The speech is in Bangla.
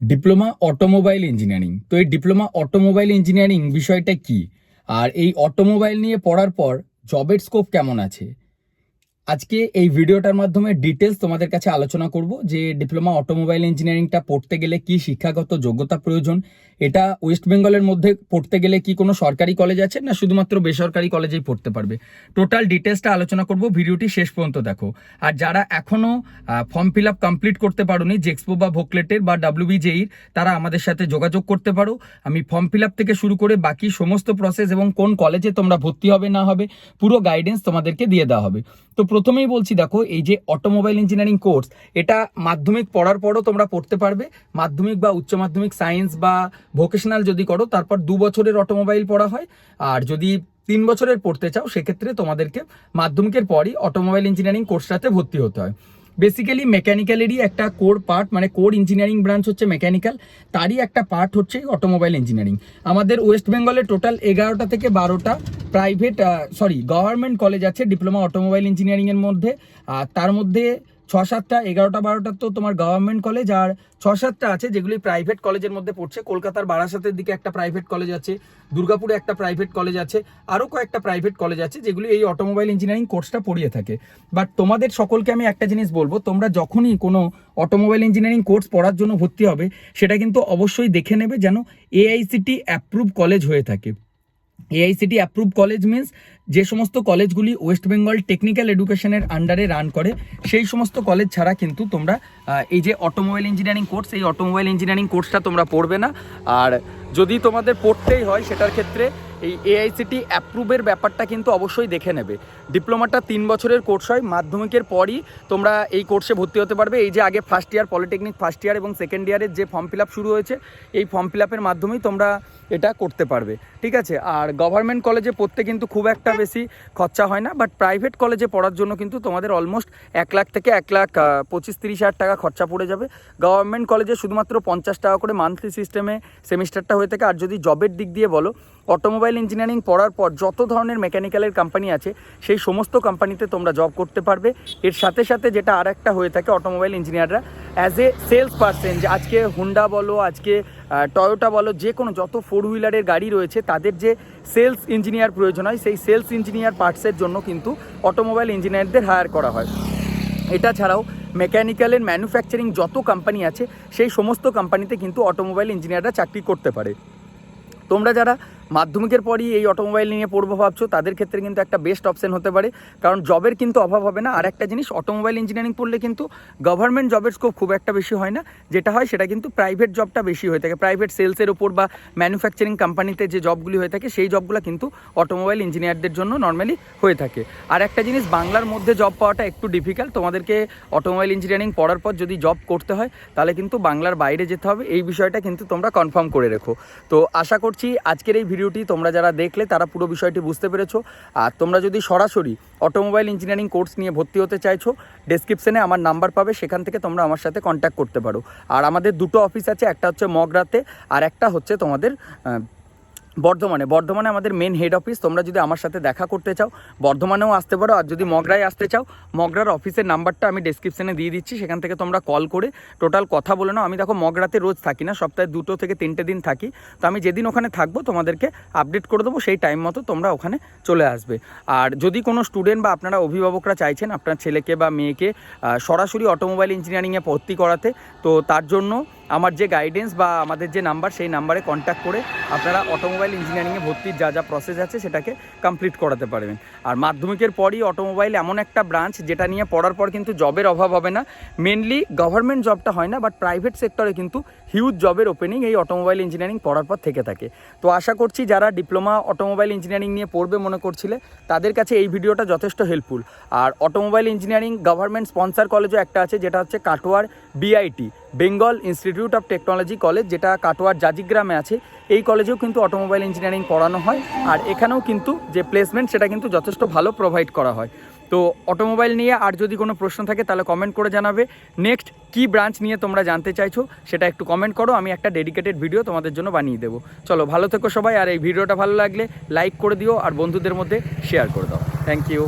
ডিপ্লোমা অটোমোবাইল ইঞ্জিনিয়ারিং তো এই ডিপ্লোমা অটোমোবাইল ইঞ্জিনিয়ারিং বিষয়টা কি? আর এই অটোমোবাইল নিয়ে পড়ার পর জবের স্কোপ কেমন আছে? আজকে এই ভিডিওটার মাধ্যমে ডিটেলস তোমাদের কাছে আলোচনা করব যে ডিপ্লোমা অটোমোবাইল ইঞ্জিনিয়ারিংটা পড়তে গেলে কি শিক্ষাগত যোগ্যতা প্রয়োজন, এটা ওয়েস্ট বেঙ্গলের মধ্যে পড়তে গেলে কি কোনো সরকারি কলেজ আছে না শুধুমাত্র বেসরকারি কলেজেই পড়তে পারবে? টোটাল ডিটেলসটা আলোচনা করব, ভিডিওটি শেষ পর্যন্ত দেখো। আর যারা এখনও ফর্ম ফিল আপ কমপ্লিট করতে পারোনি জেক্সপো বা ভোকলেটের বা ডাব্লিউবিজেইর তারা আমাদের সাথে যোগাযোগ করতে পারো। আমি ফর্ম ফিল আপ থেকে শুরু করে বাকি সমস্ত প্রসেস এবং কোন কলেজে তোমরা ভর্তি হবে না হবে, পুরো গাইডেন্স তোমাদেরকে দিয়ে দেওয়া হবে। তো প্রথমেই বলছি, দেখো, এই যে অটোমোবাইল ইঞ্জিনিয়ারিং কোর্স এটা মাধ্যমিক পড়ার পরও তোমরা পড়তে পারবে। মাধ্যমিক বা উচ্চ মাধ্যমিক সায়েন্স বা ভোকেশনাল যদি করো, তারপর দু বছরের অটোমোবাইল পড়া হয়। আর যদি তিন বছরের পড়তে চাও, সেক্ষেত্রে তোমাদেরকে মাধ্যমিকের পরই অটোমোবাইল ইঞ্জিনিয়ারিং কোর্সটাতে ভর্তি হতে হয়। বেসিক্যালি মেকানিক্যালেরই একটা কোর পার্ট মানে কোর ইঞ্জিনিয়ারিং ব্রাঞ্চ হচ্ছে মেকানিক্যাল তারই একটা পার্ট হচ্ছে অটোমোবাইল ইঞ্জিনিয়ারিং আমাদের ওয়েস্ট বেঙ্গলে টোটাল এগারোটা থেকে বারোটা প্রাইভেট সরি গভর্নমেন্ট কলেজ আছে ডিপ্লোমা অটোমোবাইল ইঞ্জিনিয়ারিংয়ের মধ্যে, আর তার মধ্যে ছ সাতটা, এগারোটা, বারোটা তো তোমার গভর্নমেন্ট কলেজ আর ছ সাতটা আছে যেগুলি প্রাইভেট কলেজের মধ্যে পড়ছে। কলকাতার বারাসাতের দিকে একটা প্রাইভেট কলেজ আছে, দুর্গাপুরে একটা প্রাইভেট কলেজ আছে আরও কয়েকটা প্রাইভেট কলেজ আছে যেগুলি এই অটোমোবাইল ইঞ্জিনিয়ারিং কোর্সটা পড়িয়ে থাকে। বাট তোমাদের সকলকে আমি একটা জিনিস বলব, তোমরা যখনই কোনো অটোমোবাইল ইঞ্জিনিয়ারিং কোর্স পড়ার জন্য ভর্তি হবে, সেটা কিন্তু অবশ্যই দেখে নেবে যেন এআইসিটি অ্যাপ্রুভ কলেজ হয়ে থাকে। এআইসিটি অ্যাপ্রুভ কলেজ মিন্স যে সমস্ত কলেজগুলি ওয়েস্ট বেঙ্গল টেকনিক্যাল এডুকেশনের আন্ডারে রান করে, সেই সমস্ত কলেজ ছাড়া কিন্তু তোমরা এই যে অটোমোবাইল ইঞ্জিনিয়ারিং কোর্স এই অটোমোবাইল ইঞ্জিনিয়ারিং কোর্সটা তোমরা পড়বে না। আর যদি তোমাদের পড়তেই হয়, সেটার ক্ষেত্রে এই এআইসিটি অ্যাপ্রুভের ব্যাপারটা কিন্তু অবশ্যই দেখে নেবে। ডিপ্লোমাটা তিন বছরের কোর্স হয়, মাধ্যমিকের পরই তোমরা এই কোর্সে ভর্তি হতে পারবে। এই যে আগে first year polytechnic first year এবং সেকেন্ড ইয়ারের যে ফর্ম ফিল শুরু হয়েছে, এই ফর্ম ফিল আপের মাধ্যমেই তোমরা এটা করতে পারবে। ঠিক আছে? আর গভর্নমেন্ট কলেজে পড়তে কিন্তু খুব একটা বেশি খরচা হয় না বাট প্রাইভেট কলেজে পড়ার জন্য কিন্তু তোমাদের অলমোস্ট এক লাখ থেকে এক লাখ পঁচিশ তিরিশ হাজার টাকা খরচা পড়ে যাবে। গভর্নমেন্ট কলেজে শুধুমাত্র পঞ্চাশ টাকা করে মান্থলি সিস্টেমে সেমিস্টারটা হয়ে থাকে। আর যদি জবের দিক দিয়ে বলো অটোমোবাইল ইঞ্জিনিয়ারিং পড়ার পর যত ধরনের মেকানিক্যালের কোম্পানি আছে, সেই সমস্ত কোম্পানিতে তোমরা জব করতে পারবে। এর সাথে সাথে যেটা আর একটা হয়ে থাকে অটোমোবাইল ইঞ্জিনিয়াররা অ্যাজ এ সেলস পার্সন যে আজকে হুন্ডা বলো, আজকে টয়োটা বলো, যে কোনো যত ফোর হুইলারের গাড়ি রয়েছে, তাদের যে সেলস ইঞ্জিনিয়ার প্রয়োজন হয়, সেই সেলস ইঞ্জিনিয়ার পার্টসের জন্য কিন্তু অটোমোবাইল ইঞ্জিনিয়ারদের হায়ার করা হয়। এটা ছাড়াও মেকানিক্যালের ম্যানুফ্যাকচারিং যত কোম্পানি আছে, সেই সমস্ত কোম্পানিতে কিন্তু অটোমোবাইল ইঞ্জিনিয়াররা চাকরি করতে পারে। তোমরা যারা মাধ্যমিকের পরই এই অটোমোবাইল নিয়ে পড়ব ভাবছ, তাদের ক্ষেত্রে কিন্তু একটা বেস্ট অপশন হতে পারে। কারণ জবের কিন্তু অভাব হবে না। আর একটা জিনিস অটোমোবাইল ইঞ্জিনিয়ারিং পড়লে কিন্তু গভর্নমেন্ট জবের স্কোপ খুব একটা বেশি হয় না। যেটা হয়, সেটা কিন্তু প্রাইভেট জবটা বেশি হয়ে থাকে। প্রাইভেট সেলসের ওপর বা ম্যানুফ্যাকচারিং কোম্পানিতে যে জবগুলি হয়ে থাকে, সেই জবগুলো কিন্তু অটোমোবাইল ইঞ্জিনিয়ারদের জন্য নর্মালি হয়ে থাকে। আর একটা জিনিস, বাংলার মধ্যে জব পাওয়াটা একটু ডিফিকাল্ট তোমাদেরকে অটোমোবাইল ইঞ্জিনিয়ারিং পড়ার পর যদি জব করতে হয়, তাহলে কিন্তু বাংলার বাইরে যেতে হবে। এই বিষয়টা কিন্তু তোমরা কনফার্ম করে রেখো। তো আশা করছি, আজকের এই ভিডিওটি তোমরা যারা দেখলে তারা পুরো বিষয়টি বুঝতে পেরেছ। আর তোমরা যদি সরাসরি অটোমোবাইল ইঞ্জিনিয়ারিং কোর্স নিয়ে ভর্তি হতে চাইছো ডেসক্রিপশনে আমার নাম্বার পাবে, সেখান থেকে তোমরা আমার সাথে কন্ট্যাক্ট করতে পারো। আর আমাদের দুটো অফিস আছে, একটা হচ্ছে মগরাতে আর একটা হচ্ছে তোমাদের বর্ধমানে বর্ধমানে আমাদের মেন হেড অফিস তোমরা যদি আমার সাথে দেখা করতে চাও, বর্ধমানেও আসতে পারো, আর যদি মগরায় আসতে চাও, মগরার অফিসের নাম্বারটা আমি ডেসক্রিপশনে দিয়ে দিচ্ছি, সেখান থেকে তোমরা কল করে টোটাল কথা বলে নাও। আমি দেখো মগরাতে রোজ থাকি না, সপ্তাহে দুটো থেকে তিনটে দিন থাকি। তো আমি যেদিন ওখানে থাকব, তোমাদেরকে আপডেট করে দেবো, সেই টাইম মতো তোমরা ওখানে চলে আসবে। আর যদি কোনো স্টুডেন্ট বা আপনারা অভিভাবকরা চাইছেন, আপনার ছেলেকে বা মেয়েকে সরাসরি অটোমোবাইল ইঞ্জিনিয়ারিংয়ে ভর্তি করাতে, তো তার জন্য আমার যে গাইডেন্স বা আমাদের যে নাম্বার সেই নাম্বারে কন্ট্যাক্ট করে আপনারা অটোমোবাইল ইঞ্জিনিয়ারিংয়ে ভর্তির যা যা প্রসেস আছে সেটাকে কমপ্লিট করাতে পারবেন। আর মাধ্যমিকের পরই অটোমোবাইল এমন একটা ব্রাঞ্চ যেটা নিয়ে পড়ার পর কিন্তু জবের অভাব হবে না। মেনলি গভর্নমেন্ট জবটা হয় না বাট প্রাইভেট সেক্টরে কিন্তু হিউজ জবের ওপেনিং এই অটোমোবাইল ইঞ্জিনিয়ারিং পড়ার পর থেকে থাকে। তো আশা করছি যারা ডিপ্লোমা অটোমোবাইল ইঞ্জিনিয়ারিং নিয়ে পড়বে মনে করছিলে, তাদের কাছে এই ভিডিওটা যথেষ্ট হেল্পফুল আর অটোমোবাইল ইঞ্জিনিয়ারিং গভর্নমেন্ট স্পন্সার কলেজও একটা আছে, যেটা হচ্ছে কাটোয়ার BIT Bengal Institute of Technology college যেটা কাটোয়ার জাজিগ্রামে আছে। এই কলেজেও কিন্তু অটোমোবাইল ইঞ্জিনিয়ারিং পড়ানো হয়। আর এখানেও কিন্তু যে প্লেসমেন্ট সেটা কিন্তু যথেষ্ট ভালো প্রোভাইড করা হয়। তো অটোমোবাইল নিয়ে আর যদি কোনো প্রশ্ন থাকে, তাহলে কমেন্ট করে জানাবে। নেক্সট কি ব্রাঞ্চ নিয়ে তোমরা জানতে চাইছো, সেটা একটু কমেন্ট করো। আমি একটা ডেডিকেটেড ভিডিও তোমাদের জন্য বানিয়ে দেবো। চলো, ভালো থেকো সবাই। আর এই ভিডিওটা ভালো লাগলে লাইক করে দিও। আর বন্ধুদের মধ্যে শেয়ার করে দাও। Thank you